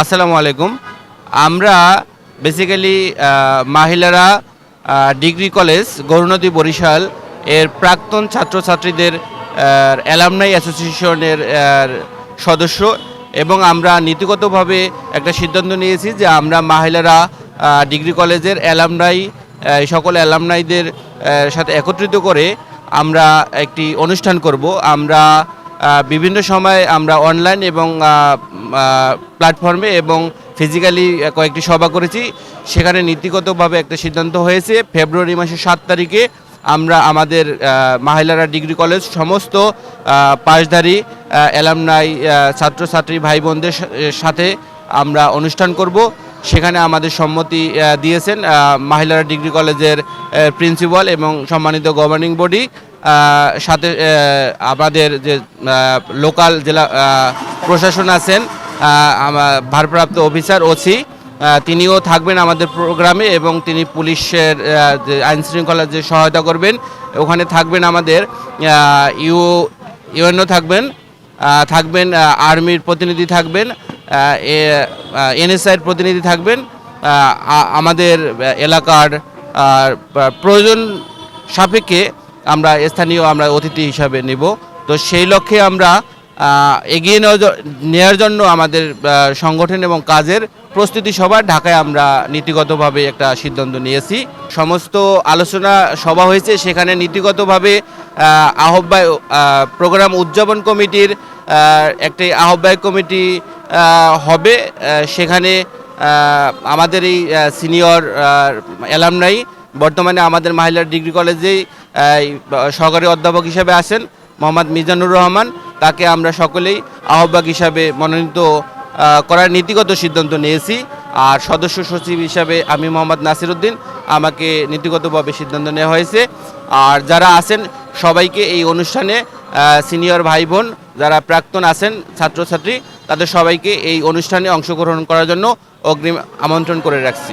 আসসালামু আলাইকুম। আমরা বেসিক্যালি মহিলারা ডিগ্রি কলেজ গৌরনদী বরিশাল এর প্রাক্তন ছাত্রছাত্রীদের অ্যালামনাই অ্যাসোসিয়েশনের সদস্য এবং আমরা নীতিগতভাবে একটা সিদ্ধান্ত নিয়েছি যে আমরা মহিলারা ডিগ্রি কলেজের অ্যালামনাই সকল অ্যালামনাইদের সাথে একত্রিত করে আমরা একটি অনুষ্ঠান করব। আমরা বিভিন্ন সময় আমরা অনলাইন এবং প্ল্যাটফর্মে এবং ফিজিক্যালি কয়েকটি সভা করেছি। সেখানে নীতিগতভাবে একটা সিদ্ধান্ত হয়েছে ফেব্রুয়ারি মাসের সাত তারিখে আমরা আমাদের মাহিলারা ডিগ্রি কলেজ সমস্ত পাশধারী অ্যালামনাই ছাত্রছাত্রী ভাই বোনদের সাথে আমরা অনুষ্ঠান করব। সেখানে আমাদের সম্মতি দিয়েছেন মাহিলারা ডিগ্রি কলেজের প্রিন্সিপাল এবং সম্মানিত গভর্নিং বডি সাথে আমাদের যে লোকাল জেলা প্রশাসন আছেন ভারপ্রাপ্ত অফিসার ওসি তিনিও থাকবেন আমাদের প্রোগ্রামে এবং তিনি পুলিশের যে আইন শৃঙ্খলার যে সহায়তা করবেন, ওখানে থাকবেন আমাদের ইউ, ইউএনও থাকবেন থাকবেন আর্মির প্রতিনিধি থাকবেন এনএসআইয়ের প্রতিনিধি থাকবেন আমাদের এলাকার প্রয়োজন সাপেক্ষে আমরা স্থানীয় আমরা অতিথি হিসাবে নেব। তো সেই লক্ষ্যে আমরা এগিয়ে নেওয়ার জন্য আমাদের সংগঠন এবং কাজের প্রস্তুতি সভা ঢাকায় আমরা নীতিগতভাবে একটা সিদ্ধান্ত নিয়েছি। সমস্ত আলোচনা সভা হয়েছে, সেখানে নীতিগতভাবে আহ্বায় প্রোগ্রাম উদযাপন কমিটির একটি আহ্বায়ক কমিটি হবে। সেখানে আমাদের এই সিনিয়র অ্যালামনাই, বর্তমানে আমাদের মহিলা ডিগ্রি কলেজেই সহকারী অধ্যাপক হিসেবে আছেন মোহাম্মদ মিজানুর রহমান। তাকে আমরা সকলেই আহ্বায়ক হিসাবে মনোনীত করার নীতিগত সিদ্ধান্ত নিয়েছি। আর সদস্য সচিব হিসাবে আমি মোহাম্মদ নাসিরউদ্দিন আমাকে নীতিগতভাবে সিদ্ধান্ত নেওয়া হয়েছে। আর যারা আছেন, সবাইকে এই অনুষ্ঠানে সিনিয়র ভাই বোন যারা প্রাক্তন আছেন, ছাত্রছাত্রী, তাদের সবাইকে এই অনুষ্ঠানে অংশগ্রহণ করার জন্য অগ্রিম আমন্ত্রণ করে রাখছি।